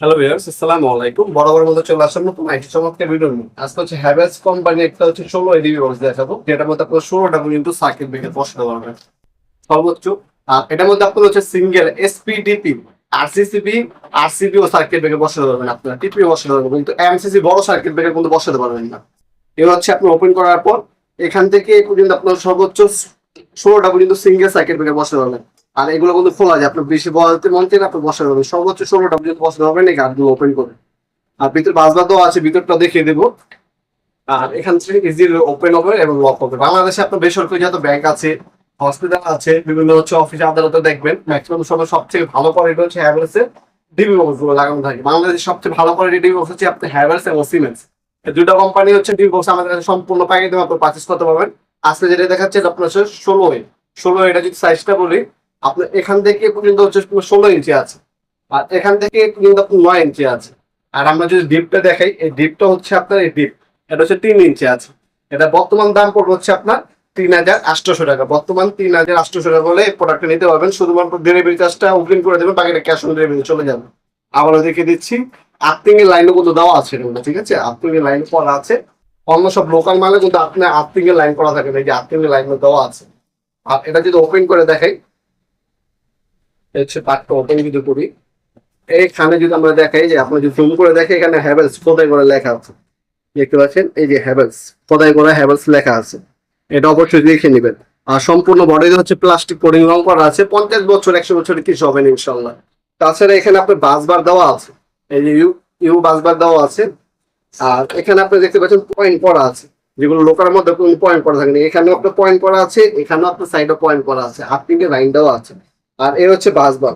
Hello viewers আসসালামু আলাইকুম বরাবর মধ্যে চলে আসলাম নতুন একটি চমৎকার ভিডিও নিয়ে। আজকে হচ্ছে হ্যাভেলস কোম্পানি একটা হচ্ছে ষোলো এডিবি বক্স দেখাবো, যেটার মধ্যে আপনার ষোলোটা পর্যন্ত সার্কিট ব্রেকার বসাতে পারবেন। সর্বোচ্চ আর এটার মধ্যে আপনার হচ্ছে সিঙ্গেল এসপিডিপি আরসিসিপি আরসিপি ও সার্কিট ব্রেকার বসাতে পারবেন আপনারা। টিপি বসাতে পারবেন, কিন্তু এমসিসি বড় সার্কিট ব্রেকার কিন্তু বসাতে পারবেন না। এবার হচ্ছে আপনি ওপেন করার পর, এখান থেকে পর্যন্ত আপনার সর্বোচ্চ ষোলোটা পর্যন্ত সিঙ্গেল সার্কিট ব্রেকার বসাতে পারবেন। আর এগুলো কিন্তু খোলা যায়, আপনি বেশি বলতে মন চাইলে আপনি বসাতে পারবেন সর্বোচ্চ ষোলোটা পর্যন্ত বসাতে পারবেন এই গাছগুলো ওপেন করে। আর ভিতরে বাসবাদও আছে, ভিতরটা দেখিয়ে দেবো। আর এখান থেকে ইজি ওপেন হবে এবং লক হবে। বাংলাদেশে আপনার বেসরকারি যত ব্যাংক আছে হসপিটাল আছে, বিভিন্ন হচ্ছে অফিস আদালতে দেখবেন ম্যাক্সিমাম সময় সবথেকে ভালো কোয়ালিটি হচ্ছে হ্যাভেলসের ডিবি বক্সগুলো লাগানো থাকে। বাংলাদেশের সবচেয়ে ভালো কোয়ালিটি ডিবি বক্স হচ্ছে আপনার হ্যাভেলস এবং সিমেন্স দুটো কোম্পানি হচ্ছে ডিবি বক্স আমাদের কাছে সম্পূর্ণ প্যাকেটে আপনার পারচেস করতে পারবেন। আজকে যেটা দেখাচ্ছে আপনার হচ্ছে ষোলো ষোলো এটা যদি সাইজটা বলি আপনার এখান থেকে পর্যন্ত হচ্ছে ষোলো ইঞ্চি আছে। আর এখান থেকে পর্যন্ত আপনার নয় ইঞ্চি আছে। আর আমরা যদি ডিপটা দেখাই, এই ডিপটা হচ্ছে আপনার এই ডিপ এটা হচ্ছে তিন ইঞ্চি আছে। এটা বর্তমান দাম পড়বে হচ্ছে আপনার তিন হাজার আটশোশো টাকা। বর্তমান তিন হাজার আটশোশো টাকা হলে এই প্রোডাক্টটা নিতে পারবেন। শুধুমাত্র ডেলিভারি চার্জটা অগ্রিম করে দেবেন, বাকিটা ক্যাশ অন ডেলিভারি চলে যাবে। আবারও দেখে দিচ্ছি আর্থিং এর লাইনও কিন্তু দেওয়া আছে ঠিক আছে? আর্থিং এর লাইন করা আছে। অন্য সব লোকাল মালে কিন্তু আপনার আর্থিং এর লাইন করা থাকে না যে আর্থিং এর লাইন দেওয়া আছে। আর এটা যদি ওপেন করে দেখাই হচ্ছে পার্টটা ওপেন যদি করি এইখানে যদি আমরা দেখাই যে আপনি যদি জুম করে দেখে, এখানে হ্যাভেলস খোদাই করে লেখা আছে? দেখতে পাচ্ছেন? এই যে হ্যাভেলস খোদাই করে হ্যাভেলস লেখা আছে? এটা অবশ্যই দেখে নেবেন। আর সম্পূর্ণ বডিতে হচ্ছে প্লাস্টিক কোডিং রং করা আছে। পঞ্চাশ বছর, একশো বছরের কিছু হবে না ইনশাল্লাহ তাছাড়া এখানে আপনার বাসবার দেওয়া আছে। এই যে ইউ ইউ বাসবার দেওয়া আছে। আর এখানে আপনি দেখতে পাচ্ছেন পয়েন্ট করা আছে। যেগুলো লোকার মধ্যে কোনো পয়েন্ট করা থাকে না। এখানেও আপনার পয়েন্ট করা আছে, এখানেও আপনার সাইডে পয়েন্ট করা আছে। আর্থিংয়ে লাইন দেওয়া আছে। আর এ হচ্ছে বাসবার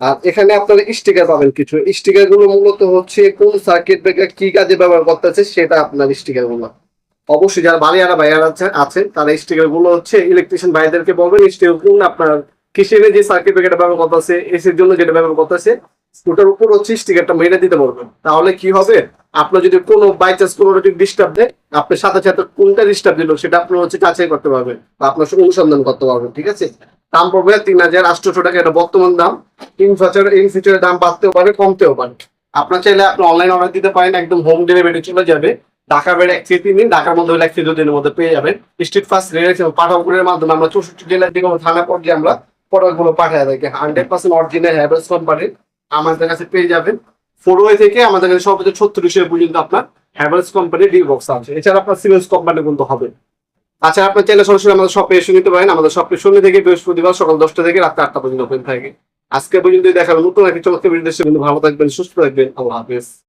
আর এখানে আপনারা স্টিকার পাবেন কিছু। স্টিকারগুলো মূলত হচ্ছে কোন সার্কিট ব্রেকার কি কাজে ব্যবহার করতেছে সেটা আপনার স্টিকারগুলো। অবশ্যই যারা বালিয়ারা বাইয়ার আছে, তারা স্টিকারগুলো হচ্ছে ইলেকট্রিশিয়ান ভাইদেরকে বলবেন স্টিকারগুলো আপনার কিসের যে সার্কিট ব্রেকারটা ব্যবহার করতেছে এসির জন্য যেটা ব্যবহার করতেছে, ওটার উপর হচ্ছে স্টিকারটা মেরে দিতে পারবেন তাহলে কি হবে? আপনার যদি কোনো বাই চান্স কোনো ডিস্টার্ব দেয়, আপনার সাথে সাথে কোনটা ডিস্টার্ব দিল সেটা আপনার হচ্ছে যাচাই করতে পারবেন বা আপনার সঙ্গে অনুসন্ধান করতে পারবেন, ঠিক আছে? দাম পড়বে তিন হাজার আটশোশো টাকা। এটা বর্তমান দাম। ইন ফিউচার ইন ফিউচারে দাম বাড়তেও পারে, কমতেও পারে। আপনার চাইলে আপনি অনলাইন অর্ডার দিতে পারেন, একদম হোম ডেলিভারি চলে যাবে। ঢাকা বেড়ে এক থেকে তিন দিন ঢাকার মধ্যে হলে এক থেকে দু দিনের মধ্যে পেয়ে যাবেন। স্ট্রিট ফার্স্ট রেল পাঠাপুরের মাধ্যমে আমরা চৌষট্টি জেলার কোনো থানা পর্যায়ে আমরা প্রোডাক্টগুলো পাঠায় থাকি। হান্ড্রেড পার্সেন্ট অরিজিনাল হ্যাভেলস কোম্পানির আমাদের কাছে পেয়ে যাবেন। ফোরওয়ে থেকে আমাদের কাছে সর্বোচ্চ ছত্রিশ পর্যন্ত আপনার হ্যাভেলস কোম্পানির ডি বক্স আছে। এছাড়া আপনার সিমেন্স কোম্পানি কিন্তু হবে। আচ্ছা আপনার চাইলে সরাসরি আমাদের শপে এসে নিতে পারেন। আমাদের শপে শূন্য থেকে বৃহস্পতিবার সকাল দশটা থেকে রাত আটটা পর্যন্ত ওপেন থাকে। আজকে পর্যন্ত দেখাবেন নতুন একটি চমৎকার ভালো থাকবেন, সুস্থ থাকবেন। আল্লাহ হাফেজ।